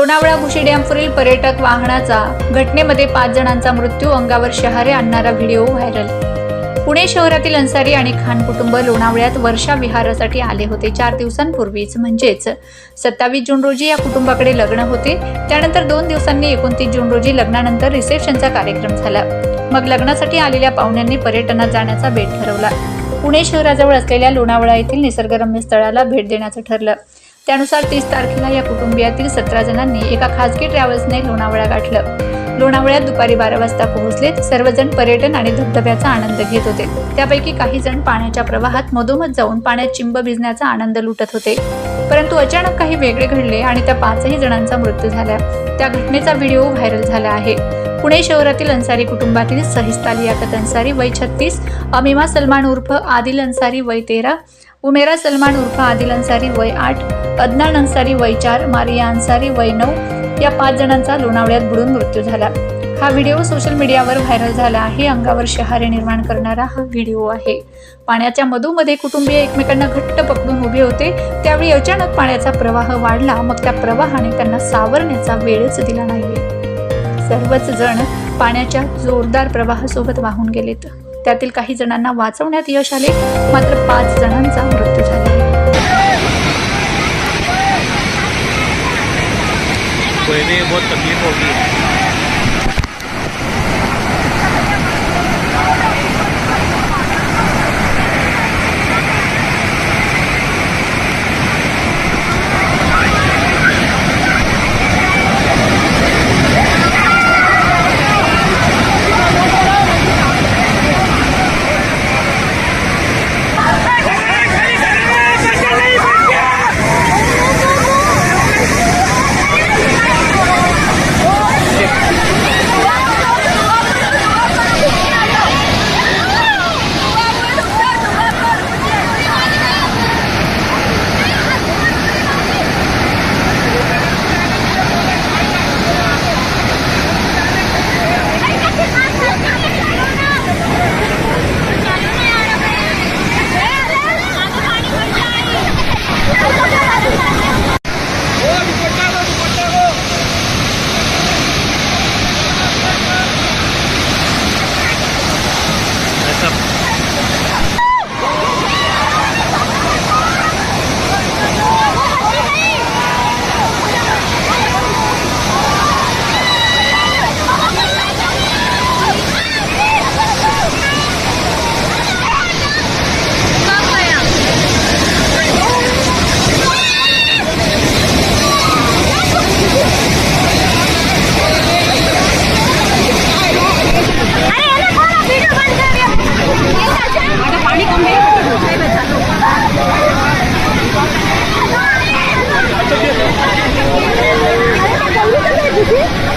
लोणावळा भुशी डॅमवरील पर्यटक वाहनाचा घटनेमध्ये पाच जणांचा मृत्यू अंगावर शहारे आणणारा व्हिडिओ व्हायरल. पुणे शहरातील अन्सारी आणि खान कुटुंब लोणावळ्यात वर्षा विहारासाठी आले होते. चार दिवसांपूर्वीच म्हणजेच सत्तावीस जून रोजी या कुटुंबाकडे लग्न होते. त्यानंतर दोन दिवसांनी एकोणतीस जून रोजी लग्नानंतर रिसेप्शनचा कार्यक्रम झाला. मग लग्नासाठी आलेल्या पाहुण्यांनी पर्यटनात जाण्याचा बेट ठरवला. पुणे शहराजवळ असलेल्या लोणावळा येथील निसर्गरम्य स्थळाला भेट देण्याचं ठरलं. त्यानुसार तीस तारखेला या कुटुंबियातील सतरा जणांनी एका खासगी ट्रॅव्हल्सने लोणावळा गाठलं. लोणावळ्यात दुपारी बारा वाजता पोहोचले सर्वजण पर्यटन आणि धबधब्याचा आनंद घेत होते. त्यापैकी काही जण पाण्याच्या प्रवाहात मधोमध जाऊन पाण्यात चिंब भिजण्याचा आनंद लुटत होते. परंतु अचानक काही वेगळे घडले आणि त्या पाचही जणांचा मृत्यू झाला. त्या घटनेचा व्हिडिओ व्हायरल झाला आहे. पुणे शहरातील अन्सारी कुटुंबातील सहिस्ता लियाकत अन्सारी वय छत्तीस अमिमा सलमान उर्फ आदिल अन्सारी वय तेरा उमेरा सलमान उर्फ आदिल अन्सारी वय आठ अदनान अन्सारी वय चार मारिया अन्सारी वय नऊ या पाच जणांचा लोणावळ्यात बुडून मृत्यू झाला. हा व्हिडिओ सोशल मीडियावर व्हायरल झाला आहे. अंगावर शहारे निर्माण करणारा हा व्हिडिओ आहे. पाण्याच्या मधोमध्ये कुटुंबीय एकमेकांना घट्ट पकडून उभे होते. त्यावेळी अचानक पाण्याचा प्रवाह वाढला. मग त्या प्रवाहाने त्यांना सावरण्याचा वेळच दिला नाहीये. सर्वच जण पाण्याच्या जोरदार प्रवाहासोबत वाहून गेलेत. त्यातील काही जणांना वाचवण्यात यश आले. मात्र पाच जणांचा मृत्यू झाला बहुत तकलीफ होगी. দেখি